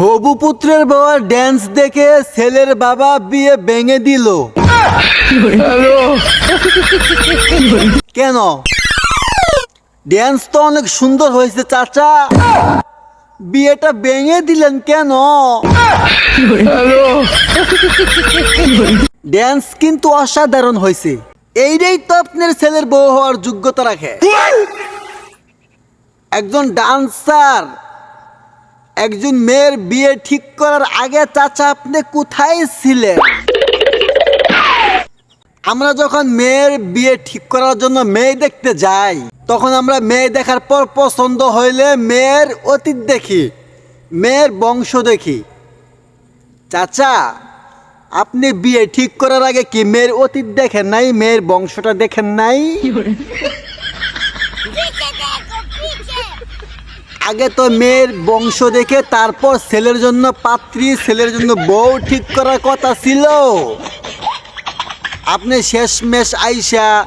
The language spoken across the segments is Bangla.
হবু পুত্রের বাবার ড্যান্স দেখে ছেলের বাবা বিয়ে ভেঙে দিল। কেন? ড্যান্স তো অনেক সুন্দর হয়েছে, চাচা। বিয়েটা ভেঙে দিলেন কেন? ড্যান্স কিন্তু অসাধারণ হয়েছে। এইটাই তো আপনার ছেলের বউ হওয়ার যোগ্যতা রাখে। একজন ডান্সার, একজন মেয়ের বিয়ে ঠিক করার আগে চাচা আপনি কোথায় ছিলেন? আমরা যখন মেয়ের বিয়ে ঠিক করার জন্য মেয়ে দেখতে যাই, তখন আমরা মেয়ে দেখার পর পছন্দ হইলে মেয়ের অতীত দেখি, মেয়ের বংশ দেখি। চাচা, আপনি বিয়ে ঠিক করার আগে কি মেয়ের অতীত দেখেন নাই, মেয়ের বংশটা দেখেন নাই? আগে তো মেয়ের বংশ দেখে তারপর ছেলের জন্য পাত্রী, ছেলের জন্য বউ ঠিক করার কথা ছিল। আপনি শেষমেশ আইসা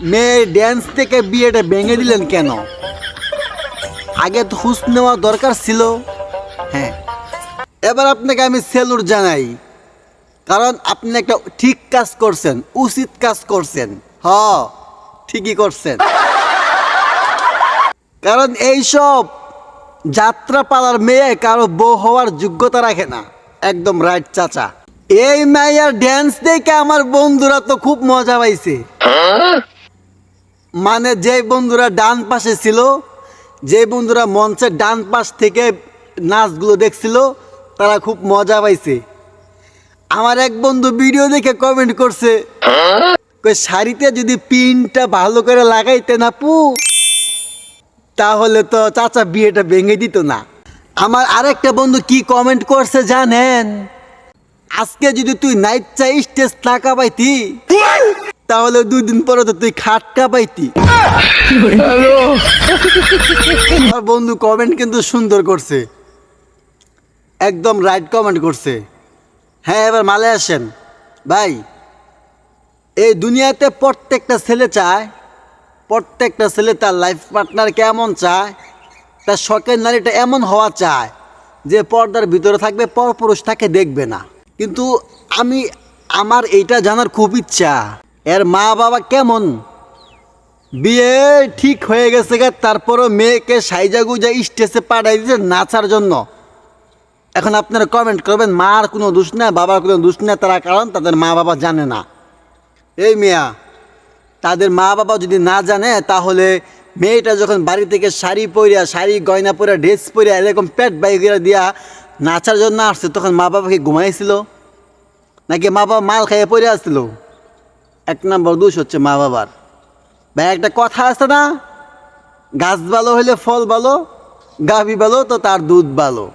মেয়ের ড্যান্স থেকে বিয়েটা ভেঙে দিলেন কেন? আগে তো হুস নেওয়া দরকার ছিল। হ্যাঁ। এবার আপনাকে আমি সেলুট জানাই। কারণ আপনি একটা ঠিক কাজ করছেন, উচিত কাজ করছেন। হ, ঠিকই করছেন। কারণ এইসব যাত্রা পালার মেয়ে কারও বউ হওয়ার যোগ্যতা রাখে না। একদম রাইট চাচা। এই মাইয়ার ড্যান্স দেখে আমার বন্ধুরা তো খুব মজা পাইছে। মানে যে বন্ধুরা ডান পাশে ছিল যে বন্ধুরা মঞ্চের ডান পাশ থেকে নাচগুলো দেখছিল, তারা খুব মজা পাইছে। আমার এক বন্ধু ভিডিও দেখে কমেন্ট করছে শাড়িতে যদি পিনটা ভালো করে লাগাইতে না পু, তাহলে তো চাচা বিয়েটা ভেঙে দিত না। আমার আরেকটা বন্ধু কি কমেন্ট করছে জানেন? আজকে যদি তুই নাইট চাই স্টেজ টাকা পাইতি তাহলে দুই দিন পরে তো তুই খাটটা পাইতি আমার বন্ধু কমেন্ট কিন্তু সুন্দর করছে। একদম রাইট কমেন্ট করছে। হ্যাঁ এবার মালে আসেন। ভাই, এই দুনিয়াতে প্রত্যেকটা ছেলে চায়, প্রত্যেকটা ছেলে তার লাইফ পার্টনার কেমন চায়, তার শখের নারীটা এমন হওয়া চায়, যে পর্দার ভিতরে থাকবে, পরপুরুষ তাকে দেখবে না। কিন্তু আমি, আমার এইটা জানার খুব ইচ্ছা। এর মা বাবা কেমন? বিয়ে ঠিক হয়ে গেছে গে, তারপরও মেয়েকে সাইজা গুজা স্টেজে পাঠাই দিয়েছে নাচার জন্য। এখন আপনারা কমেন্ট করবেন, মার কোনো দোষ না, বাবার কোনো দোষ না, তারা কারণ তাদের মা বাবা জানে না। এই মিয়া, তাদের মা বাবা যদি না জানে, তাহলে মেয়েটা যখন বাড়ি থেকে শাড়ি পরিয়া শাড়ি গয়না পরে ড্রেস পরিয়া এরকম পেট বাইকেরা দিয়া নাচার জন্য আসছে, তখন মা বাবাকে ঘুমাইছিল, নাকি মা বাবা মাল খাইয়ে পড়ে আসছিল? এক নম্বর দোষ হচ্ছে মা বাবার। ভাই, একটা কথা আছে না? গাছ ভালো হলে ফল ভালো, গাভী ভালো, তো তার দুধ ভালো।